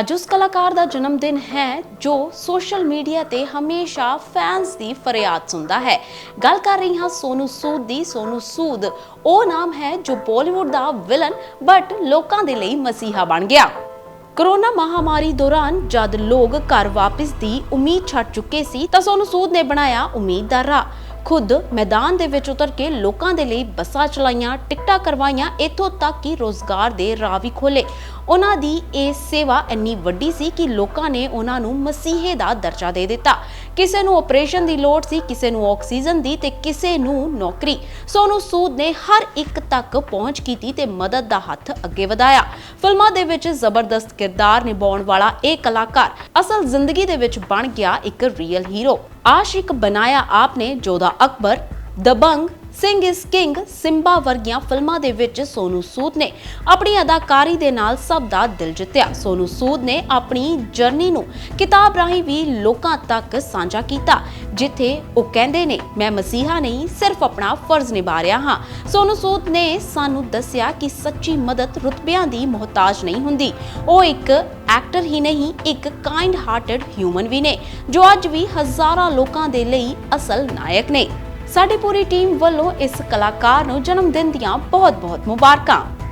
ਅੱਜ ਉਸ ਕਲਾਕਾਰ ਦਾ ਜਨਮ ਦਿਨ ਹੈ, ਜੋ ਸੋਸ਼ਲ ਮੀਡੀਆ ਤੇ ਹਮੇਸ਼ਾ ਫੈਨਸ ਦੀ ਫਰਿਆਦ ਸੁਣਦਾ ਹੈ। ਗੱਲ ਕਰ ਰਹੀ ਹਾਂ ਸੋਨੂ ਸੂਦ ਦੀ। ਸੋਨੂ ਸੂਦ, ਉਹ ਨਾਮ ਹੈ ਜੋ ਬਾਲੀਵੁੱਡ ਦਾ ਵਿਲਨ ਬਟ ਲੋਕਾਂ ਦੇ ਲਈ ਮਸੀਹਾ ਬਣ ਗਿਆ। ਕਰੋਨਾ ਮਹਾਮਾਰੀ ਦੌਰਾਨ ਜਦ ਲੋਕ ਘਰ ਵਾਪਸ ਦੀ ਉਮੀਦ ਛੱਡ ਚੁੱਕੇ ਸੀ, ਤਾਂ ਸੋਨੂ ਸੂਦ ਨੇ ਬਣਾਇਆ ਉਮੀਦ ਦਾ ਰਾਹ। ਖੁਦ ਮੈਦਾਨ ਦੇ ਵਿੱਚ ਉਤਰ ਕੇ ਲੋਕਾਂ ਦੇ ਲਈ ਬੱਸਾਂ ਚਲਾਈਆਂ, ਟਿਕਟਾਂ ਕਰਵਾਈਆਂ, ਇੱਥੋਂ ਤੱਕ ਕਿ ਰੋਜ਼ਗਾਰ ਦੇ ਰਾਹ ਵੀ ਖੋਲੇ ਉਹਨਾਂ ਦੀ ਇਹ ਸੇਵਾ ਇੰਨੀ ਵੱਡੀ ਸੀ ਕਿ ਲੋਕਾਂ ਨੇ ਉਹਨਾਂ ਨੂੰ ਮਸੀਹੇ ਦਾ ਦਰਜਾ ਦੇ ਦਿੱਤਾ। ਕਿਸੇ ਨੂੰ ਆਪਰੇਸ਼ਨ ਦੀ ਲੋੜ ਸੀ, ਕਿਸੇ ਨੂੰ ਆਕਸੀਜਨ ਦੀ ਤੇ ਕਿਸੇ ਨੂੰ ਨੌਕਰੀ। ਸੋਨੂ ਸੂਦ ਨੇ ਹਰ ਇੱਕ ਤੱਕ ਪਹੁੰਚ ਕੀਤੀ ਤੇ ਮਦਦ ਦਾ ਹੱਥ ਅੱਗੇ ਵਧਾਇਆ। ਫਿਲਮਾਂ ਦੇ ਵਿੱਚ ਜ਼ਬਰਦਸਤ ਕਿਰਦਾਰ ਨਿਭਾਉਣ ਵਾਲਾ ਇਹ ਕਲਾਕਾਰ ਅਸਲ ਜ਼ਿੰਦਗੀ ਦੇ ਵਿੱਚ ਬਣ ਗਿਆ ਇੱਕ ਰੀਅਲ ਹੀਰੋ ਆਸ਼ਿਕ ਬਣਾਇਆ ਆਪਨੇ, ਜੋਧਾ ਅਕਬਰ, ਦਬੰਗ ਸਿੰਘ ਇਸ ਕਿੰਗ ਸਿੰਬਾ ਵਰਗੀਆਂ ਫਿਲਮਾਂ ਦੇ ਵਿੱਚ ਸੋਨੂ ਸੂਦ ਨੇ ਆਪਣੀ ਅਦਾਕਾਰੀ ਦੇ ਨਾਲ ਸਭ ਦਾ ਦਿਲ ਜਿੱਤਿਆ। ਸੋਨੂ ਸੂਦ ਨੇ ਆਪਣੀ ਜਰਨੀ ਨੂੰ ਕਿਤਾਬ ਰਾਹੀਂ ਵੀ ਲੋਕਾਂ ਤੱਕ ਸਾਂਝਾ ਕੀਤਾ, ਜਿੱਥੇ ਉਹ ਕਹਿੰਦੇ ਨੇ, ਮੈਂ ਮਸੀਹਾ ਨਹੀਂ, ਸਿਰਫ ਆਪਣਾ ਫਰਜ਼ ਨਿਭਾ ਰਿਹਾ ਹਾਂ। ਸੋਨੂ ਸੂਦ ਨੇ ਸਾਨੂੰ ਦੱਸਿਆ ਕਿ ਸੱਚੀ ਮਦਦ ਰੁਤਬਿਆਂ ਦੀ ਮੁਹਤਾਜ ਨਹੀਂ ਹੁੰਦੀ। ਉਹ ਇੱਕ ਐਕਟਰ ਹੀ ਨਹੀਂ, ਇੱਕ ਕਾਈਂਡ ਹਾਰਟਡ ਹਿਊਮਨ ਵੀ ਨੇ, ਜੋ ਅੱਜ ਵੀ ਹਜ਼ਾਰਾਂ ਲੋਕਾਂ ਦੇ ਲਈ ਅਸਲ ਨਾਇਕ ਨੇ। ਸਾਡੀ ਪੂਰੀ ਟੀਮ ਵੱਲੋਂ ਇਸ ਕਲਾਕਾਰ ਨੂੰ ਜਨਮ ਦਿਨ ਦੀਆਂ ਬਹੁਤ-ਬਹੁਤ ਮੁਬਾਰਕਾਂ।